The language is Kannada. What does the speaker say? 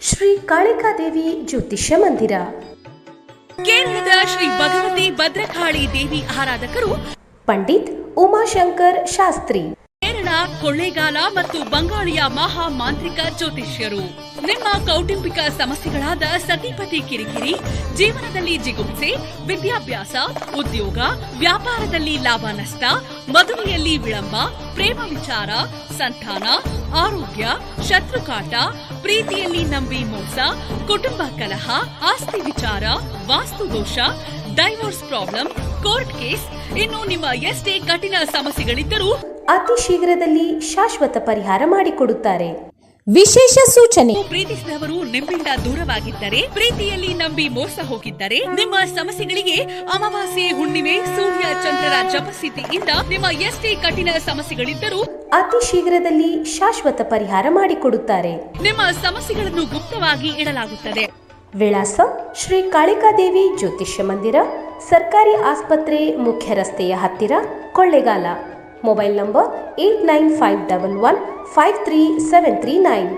ಶ್ರೀ ಕಾಳಿಕಾದೇವಿ ಜ್ಯೋತಿಷ್ಯ ಮಂದಿರ. ಕೇಂದ್ರದ ಶ್ರೀ ಭಗವತಿ ಭದ್ರಕಾಳಿ ದೇವಿ ಆರಾಧಕರು ಪಂಡಿತ್ ಉಮಾಶಂಕರ್ ಶಾಸ್ತ್ರಿ. ಕೊಳ್ಳೇಗಾಲ ಮತ್ತು ಬಂಗಾಳಿಯ ಮಹಾ ಮಾಂತ್ರಿಕ ಜ್ಯೋತಿಷ್ಯರು. ನಿಮ್ಮ ಕೌಟುಂಬಿಕ ಸಮಸ್ಯೆಗಳಾದ ಸತಿಪತಿ ಕಿರಿಕಿರಿ, ಜೀವನದಲ್ಲಿ ಜಿಗುಪ್ಸೆ, ವಿದ್ಯಾಭ್ಯಾಸ, ಉದ್ಯೋಗ, ವ್ಯಾಪಾರದಲ್ಲಿ ಲಾಭ ನಷ್ಟ, ಮದುವೆಯಲ್ಲಿ ವಿಳಂಬ, ಪ್ರೇಮ ವಿಚಾರ, ಸಂತಾನ, ಆರೋಗ್ಯ, ಶತ್ರುಕಾಟ, ಪ್ರೀತಿಯಲ್ಲಿ ನಂಬಿ ಮೋಸ, ಕುಟುಂಬ ಕಲಹ, ಆಸ್ತಿ ವಿಚಾರ ವಾಸ್ತುದೋಷ ಡೈವೋರ್ಸ್ ಪ್ರಾಬ್ಲಮ್ ಕೋರ್ಟ್ ಕೇಸ್. ಇನ್ನು ನಿಮ್ಮ ಎಷ್ಟೇ ಕಠಿಣ ಸಮಸ್ಯೆಗಳಿದ್ದರೂ ಅತಿ ಶೀಘ್ರದಲ್ಲಿ ಶಾಶ್ವತ ಪರಿಹಾರ ಮಾಡಿಕೊಡುತ್ತಾರೆ. ವಿಶೇಷ ಸೂಚನೆ. ಪ್ರೀತಿಸಿದವರು ನಿಮ್ಮಿಂದ ದೂರವಾಗಿದ್ದರೆ ಪ್ರೀತಿಯಲ್ಲಿ ನಂಬಿ ಮೋಸ ಹೋಗಿದ್ದರೆ ನಿಮ್ಮ ಸಮಸ್ಯೆಗಳಿಗೆ ಅಮಾವಾಸ್ಯೆ ಹುಣ್ಣಿಮೆ ಸೂರ್ಯ ಚಂದ್ರರ ಜಪಸ್ಥಿತಿಯಿಂದ ನಿಮ್ಮ ಎಷ್ಟೇ ಕಠಿಣ ಸಮಸ್ಯೆಗಳಿದ್ದರೂ ಅತಿ ಶೀಘ್ರದಲ್ಲಿ ಶಾಶ್ವತ ಪರಿಹಾರ ಮಾಡಿಕೊಡುತ್ತಾರೆ. ನಿಮ್ಮ ಸಮಸ್ಯೆಗಳನ್ನು ಗುಪ್ತವಾಗಿ ಇಡಲಾಗುತ್ತದೆ. ವಿಳಾಸ ಶ್ರೀ ಕಾಳಿಕಾದೇವಿ ಜ್ಯೋತಿಷ್ಯ ಮಂದಿರ, ಸರ್ಕಾರಿ ಆಸ್ಪತ್ರೆ ಮುಖ್ಯ ರಸ್ತೆಯ ಹತ್ತಿರ Kollegal. Mobile number eight nine five double one five three seven three nine.